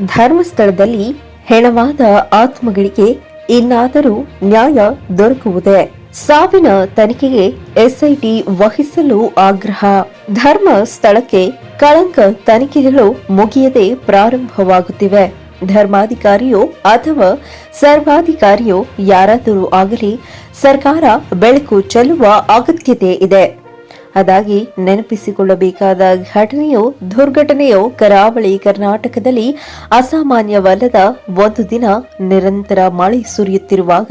ಧರ್ಮಸ್ಥಳದಲ್ಲಿ ಹೆಣವಾದ ಆತ್ಮಗಳಿಗೆ ಇನ್ನಾದರೂ ನ್ಯಾಯ ದೊರಕುವುದೇ? ಸಾವಿನ ತನಿಖೆಗೆ ಎಸ್ಐಟಿ ವಹಿಸಲು ಆಗ್ರಹ. ಧರ್ಮ ಸ್ಥಳಕ್ಕೆ ಕಳಂಕ ತನಿಖೆಗಳು ಮುಗಿಯದೆ ಪ್ರಾರಂಭವಾಗುತ್ತಿವೆ. ಧರ್ಮಾಧಿಕಾರಿಯೋ ಅಥವಾ ಸರ್ವಾಧಿಕಾರಿಯೋ ಯಾರಾದರೂ ಆಗಲಿ ಸರ್ಕಾರ ಬೆಳಕು ಚೆಲ್ಲುವ ಅಗತ್ಯತೆ ಇದೆ. ಅದಾಗಿ ನೆನಪಿಸಿಕೊಳ್ಳಬೇಕಾದ ಘಟನೆಯು ದುರ್ಘಟನೆಯೋ ಕರಾವಳಿ ಕರ್ನಾಟಕದಲ್ಲಿ ಅಸಾಮಾನ್ಯವಲ್ಲದ ಒಂದು ದಿನ ನಿರಂತರ ಮಳೆ ಸುರಿಯುತ್ತಿರುವಾಗ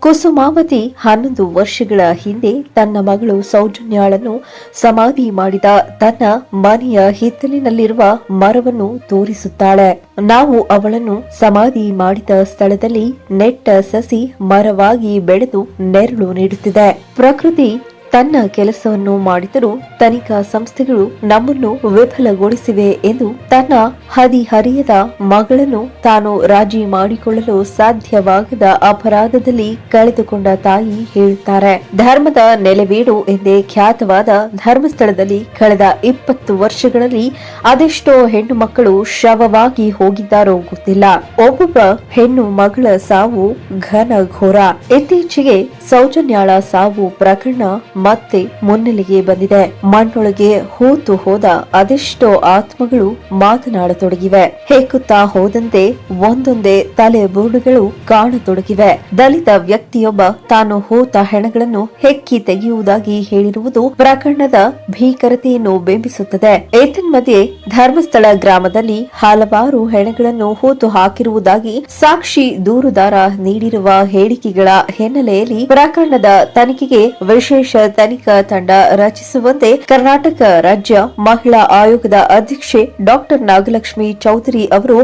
ಕುಸುಮಾವತಿ ಹನ್ನೊಂದು ವರ್ಷಗಳ ಹಿಂದೆ ತನ್ನ ಮಗಳು ಸೌಜನ್ಯಾಳನ್ನು ಸಮಾಧಿ ಮಾಡಿದ ತನ್ನ ಮನೆಯ ಹಿತ್ತಲಿನಲ್ಲಿರುವ ಮರವನ್ನು ತೋರಿಸುತ್ತಾಳೆ. ನಾವು ಅವಳನ್ನು ಸಮಾಧಿ ಮಾಡಿದ ಸ್ಥಳದಲ್ಲಿ ನೆಟ್ಟ ಸಸಿ ಮರವಾಗಿ ಬೆಳೆದು ನೆರಳು ನೀಡುತ್ತಿದೆ. ಪ್ರಕೃತಿ ತನ್ನ ಕೆಲಸವನ್ನು ಮಾಡಿದರೂ ತನಿಖಾ ಸಂಸ್ಥೆಗಳು ನಮ್ಮನ್ನು ವಿಫಲಗೊಳಿಸಿವೆ ಎಂದು ತನ್ನ ಹದಿಹರಿಯದ ಮಗಳನ್ನು ತಾನು ರಾಜಿ ಮಾಡಿಕೊಳ್ಳಲು ಸಾಧ್ಯವಾಗದ ಅಪರಾಧದಲ್ಲಿ ಕಳೆದುಕೊಂಡ ತಾಯಿ ಹೇಳುತ್ತಾರೆ ಧರ್ಮದ ನೆಲೆವೀಡು ಎಂದೇ ಖ್ಯಾತವಾದ ಧರ್ಮಸ್ಥಳದಲ್ಲಿ ಕಳೆದ ಇಪ್ಪತ್ತು ವರ್ಷಗಳಲ್ಲಿ ಅದೆಷ್ಟೋ ಹೆಣ್ಣು ಮಕ್ಕಳು ಶವವಾಗಿ ಹೋಗಿದ್ದಾರೋ ಗೊತ್ತಿಲ್ಲ. ಒಬ್ಬೊಬ್ಬ ಹೆಣ್ಣು ಮಗಳ ಸಾವು ಘನ ಘೋರ ಇತ್ತೀಚೆಗೆ ಸೌಜನ್ಯಾಳ ಸಾವು ಪ್ರಕರಣ ಮತ್ತೆ ಮುನ್ನೆಲೆಗೆ ಬಂದಿದೆ. ಮಣ್ಣೊಳಗೆ ಹೂತು ಹೋದ ಅದೆಷ್ಟೋ ಆತ್ಮಗಳು ಮಾತನಾಡತೊಡಗಿವೆ. ಹೆಕ್ಕುತ್ತಾ ಹೋದಂತೆ ಒಂದೊಂದೇ ತಲೆ ಬೂಡುಗಳು ಕಾಣತೊಡಗಿವೆ. ದಲಿತ ವ್ಯಕ್ತಿಯೊಬ್ಬ ತಾನು ಹೂತ ಹೆಣಗಳನ್ನು ಹೆಕ್ಕಿ ತೆಗೆಯುವುದಾಗಿ ಹೇಳಿರುವುದು ಪ್ರಕರಣದ ಭೀಕರತೆಯನ್ನು ಬಿಂಬಿಸುತ್ತದೆ. ಏತನ್ಮಧ್ಯೆ ಧರ್ಮಸ್ಥಳ ಗ್ರಾಮದಲ್ಲಿ ಹಲವಾರು ಹೆಣಗಳನ್ನು ಹೂತು ಹಾಕಿರುವುದಾಗಿ ಸಾಕ್ಷಿ ದೂರುದಾರ ನೀಡಿರುವ ಹೇಳಿಕೆಗಳ ಹಿನ್ನೆಲೆಯಲ್ಲಿ ಪ್ರಕರಣದ ತನಿಖೆಗೆ ವಿಶೇಷ ತನಿಖಾ ತಂಡ ರಚಿಸುವಂತೆ ಕರ್ನಾಟಕ ರಾಜ್ಯ ಮಹಿಳಾ ಆಯೋಗದ ಅಧ್ಯಕ್ಷೆ ಡಾಕ್ಟರ್ ನಾಗಲಕ್ಷ್ಮಿ ಚೌಧರಿ ಅವರು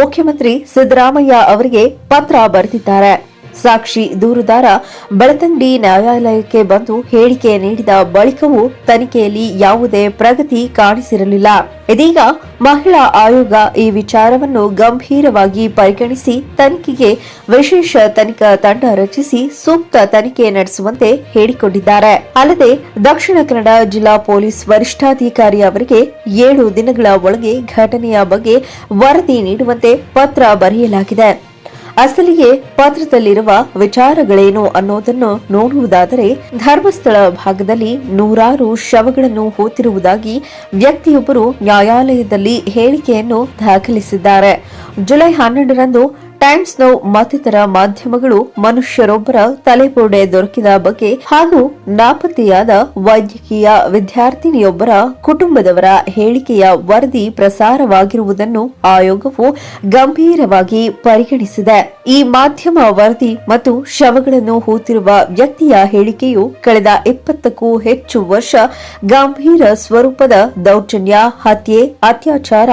ಮುಖ್ಯಮಂತ್ರಿ ಸಿದ್ದರಾಮಯ್ಯ ಅವರಿಗೆ ಪತ್ರ ಬರೆದಿದ್ದಾರೆ. ಸಾಕ್ಷಿ ದೂರುದಾರ ಬೆಳತಂಗಡಿ ನ್ಯಾಯಾಲಯಕ್ಕೆ ಬಂದು ಹೇಳಿಕೆ ನೀಡಿದ ಬಳಿಕವೂ ತನಿಖೆಯಲ್ಲಿ ಯಾವುದೇ ಪ್ರಗತಿ ಕಾಣಿಸಿರಲಿಲ್ಲ. ಇದೀಗ ಮಹಿಳಾ ಆಯೋಗ ಈ ವಿಚಾರವನ್ನು ಗಂಭೀರವಾಗಿ ಪರಿಗಣಿಸಿ ತನಿಖೆಗೆ ವಿಶೇಷ ತನಿಖಾ ತಂಡ ರಚಿಸಿ ಸೂಕ್ತ ತನಿಖೆ ನಡೆಸುವಂತೆ ಹೇಳಿಕೊಂಡಿದ್ದಾರೆ. ಅಲ್ಲದೆ ದಕ್ಷಿಣ ಕನ್ನಡ ಜಿಲ್ಲಾ ಪೊಲೀಸ್ ವರಿಷ್ಠಾಧಿಕಾರಿ ಅವರಿಗೆ ಏಳು ದಿನಗಳ ಒಳಗೆ ಘಟನೆಯ ಬಗ್ಗೆ ವರದಿ ನೀಡುವಂತೆ ಪತ್ರ ಬರೆಯಲಾಗಿದೆ. ಅಸಲಿಗೆ ಪತ್ರದಲ್ಲಿರುವ ವಿಚಾರಗಳೇನು ಅನ್ನೋದನ್ನು ನೋಡುವುದಾದರೆ ಧರ್ಮಸ್ಥಳ ಭಾಗದಲ್ಲಿ ನೂರಾರು ಶವಗಳನ್ನು ಹೋತಿರುವುದಾಗಿ ವ್ಯಕ್ತಿಯೊಬ್ಬರು ನ್ಯಾಯಾಲಯದಲ್ಲಿ ಹೇಳಿಕೆಯನ್ನು ದಾಖಲಿಸಿದ್ದಾರೆ. ಜುಲೈ ಹನ್ನೆರಡರಂದು ಟೈಮ್ಸ್ ಮತ್ತಿತರ ಮಾಧ್ಯಮಗಳು ಮನುಷ್ಯರೊಬ್ಬರ ತಲೆಬೋಡೆ ದೊರಕಿದ ಬಗ್ಗೆ ಹಾಗೂ ನಾಪತ್ತೆಯಾದ ವೈದ್ಯಕೀಯ ವಿದ್ಯಾರ್ಥಿನಿಯೊಬ್ಬರ ಕುಟುಂಬದವರ ಹೇಳಿಕೆಯ ವರದಿ ಪ್ರಸಾರವಾಗಿರುವುದನ್ನು ಆಯೋಗವು ಗಂಭೀರವಾಗಿ ಪರಿಗಣಿಸಿದೆ. ಈ ಮಾಧ್ಯಮ ವರದಿ ಮತ್ತು ಶವಗಳನ್ನು ಹೂತಿರುವ ವ್ಯಕ್ತಿಯ ಹೇಳಿಕೆಯು ಕಳೆದ ಇಪ್ಪತ್ತಕ್ಕೂ ಹೆಚ್ಚು ವರ್ಷ ಗಂಭೀರ ಸ್ವರೂಪದ ದೌರ್ಜನ್ಯ, ಹತ್ಯೆ, ಅತ್ಯಾಚಾರ,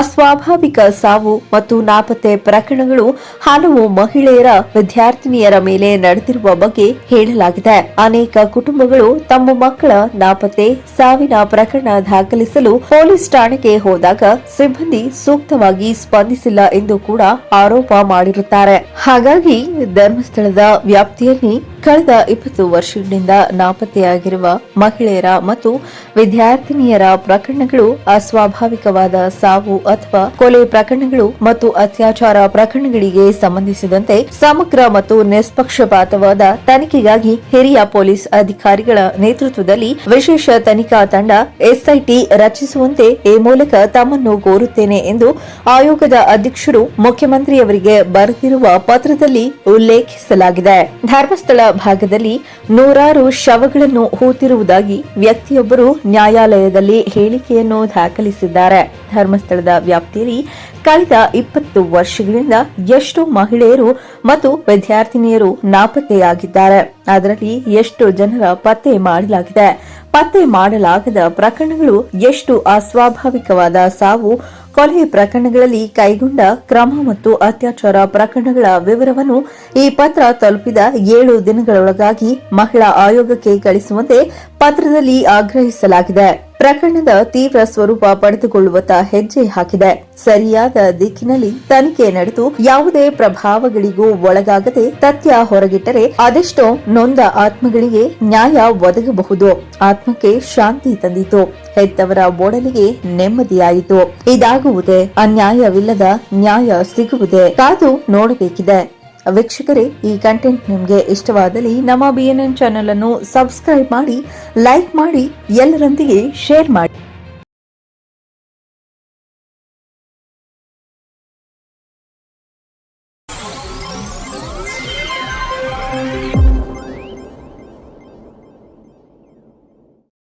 ಅಸ್ವಾಭಾವಿಕ ಸಾವು ಮತ್ತು ನಾಪತ್ತೆ ಪ್ರಕರಣಗಳು ಹಲವು ಮಹಿಳೆಯರ ವಿದ್ಯಾರ್ಥಿನಿಯರ ಮೇಲೆ ನಡೆದಿರುವ ಬಗ್ಗೆ ಹೇಳಲಾಗಿದೆ. ಅನೇಕ ಕುಟುಂಬಗಳು ತಮ್ಮ ಮಕ್ಕಳ ನಾಪತ್ತೆ, ಸಾವಿನ ಪ್ರಕರಣ ದಾಖಲಿಸಲು ಪೊಲೀಸ್ ಠಾಣೆಗೆ ಹೋದಾಗ ಸಿಬ್ಬಂದಿ ಸೂಕ್ತವಾಗಿ ಸ್ಪಂದಿಸಿಲ್ಲ ಎಂದು ಕೂಡ ಆರೋಪ ಮಾಡಿರುತ್ತಾರೆ. ಹಾಗಾಗಿ ಧರ್ಮಸ್ಥಳದ ವ್ಯಾಪ್ತಿಯಲ್ಲಿ ಕಳೆದ ಇಪ್ಪತ್ತು ವರ್ಷಗಳಿಂದ ನಾಪತ್ತೆಯಾಗಿರುವ ಮಹಿಳೆಯರ ಮತ್ತು ವಿದ್ಯಾರ್ಥಿನಿಯರ ಪ್ರಕರಣಗಳು ಅಸ್ವಾಭಾವಿಕವಾದ ಸಾವು ಅಥವಾ ಕೊಲೆ ಪ್ರಕರಣಗಳು ಮತ್ತು ಅತ್ಯಾಚಾರ ಪ್ರಕರಣಗಳಿಗೆ ಸಂಬಂಧಿಸಿದಂತೆ ಸಮಗ್ರ ಮತ್ತು ನಿಷ್ಪಕ್ಷಪಾತವಾದ ತನಿಖೆಗಾಗಿ ಹಿರಿಯ ಪೊಲೀಸ್ ಅಧಿಕಾರಿಗಳ ನೇತೃತ್ವದಲ್ಲಿ ವಿಶೇಷ ತನಿಖಾ ತಂಡ ಎಸ್ಐಟಿ ರಚಿಸುವಂತೆ ಈ ಮೂಲಕ ತಮ್ಮನ್ನು ಕೋರುತ್ತೇನೆ ಎಂದು ಆಯೋಗದ ಅಧ್ಯಕ್ಷರು ಮುಖ್ಯಮಂತ್ರಿಯವರಿಗೆ ಬರೆದಿರುವ ಪತ್ರದಲ್ಲಿ ಉಲ್ಲೇಖಿಸಲಾಗಿದೆ. ಧರ್ಮಸ್ಥಳ ಭಾಗದಲ್ಲಿ ನೂರಾರು ಶವಗಳನ್ನು ಹೂತಿರುವುದಾಗಿ ವ್ಯಕ್ತಿಯೊಬ್ಬರು ನ್ಯಾಯಾಲಯದಲ್ಲಿ ಹೇಳಿಕೆಯನ್ನು ದಾಖಲಿಸಿದ್ದಾರೆ. ಧರ್ಮಸ್ಥಳದ ವ್ಯಾಪ್ತಿಯಲ್ಲಿ ಕಳೆದ ಇಪ್ಪತ್ತು ವರ್ಷಗಳಿಂದ ಎಷ್ಟು ಮಹಿಳೆಯರು ಮತ್ತು ವಿದ್ಯಾರ್ಥಿನಿಯರು ನಾಪತ್ತೆಯಾಗಿದ್ದಾರೆ. ಅದರಲ್ಲಿ ಎಷ್ಟು ಜನರ ಪತ್ತೆ ಮಾಡಲಾಗಿದೆ. ಪತ್ತೆ ಮಾಡಲಾಗದ ಪ್ರಕರಣಗಳು ಎಷ್ಟು ಅಸ್ವಾಭಾವಿಕವಾದ ಸಾವು, ಕೊಲೆ ಪ್ರಕರಣಗಳಲ್ಲಿ ಕೈಗೊಂಡ ಕ್ರಮ ಮತ್ತು ಅತ್ಯಾಚಾರ ಪ್ರಕರಣಗಳ ವಿವರವನ್ನು ಈ ಪತ್ರ ತಲುಪಿದ ಏಳು ದಿನಗಳೊಳಗಾಗಿ ಮಹಿಳಾ ಆಯೋಗಕ್ಕೆ ಕಳಿಸುವಂತೆ ಪತ್ರದಲ್ಲಿ ಆಗ್ರಹಿಸಲಾಗಿದೆ. ಪ್ರಕರಣದ ತೀವ್ರ ಸ್ವರೂಪ ಪಡೆದುಕೊಳ್ಳುವತ್ತ ಹೆಜ್ಜೆ ಹಾಕಿದೆ. ಸರಿಯಾದ ದಿಕ್ಕಿನಲ್ಲಿ ತನಿಖೆ ನಡೆದು ಯಾವುದೇ ಪ್ರಭಾವಗಳಿಗೂ ಒಳಗಾಗದೆ ತಥ್ಯ ಹೊರಗಿಟ್ಟರೆ ಅದೆಷ್ಟೋ ನೊಂದ ಆತ್ಮಗಳಿಗೆ ನ್ಯಾಯ ಒದಗಬಹುದು. ಆತ್ಮಕ್ಕೆ ಶಾಂತಿ ತಂದಿತು. ಹೆತ್ತವರ ಒಡಲಿಗೆ ನೆಮ್ಮದಿಯಾಯಿತು. ಇದಾಗುವುದೇ ಅನ್ಯಾಯವಿಲ್ಲದ ನ್ಯಾಯ ಸಿಗುವುದೇ. ಕಾದು ನೋಡಬೇಕಿದೆ. ವೀಕ್ಷಕರೇ, ಈ ಕಂಟೆಂಟ್ ನಿಮಗೆ ಇಷ್ಟವಾದಲ್ಲಿ ನಮ್ಮ ಬಿ ಎನ್ ಚಾನೆಲ್ ಅನ್ನು ಸಬ್ಸ್ಕ್ರೈಬ್ ಮಾಡಿ ಲೈಕ್ ಮಾಡಿ, ಎಲ್ಲರೊಂದಿಗೆ ಶೇರ್ ಮಾಡಿ.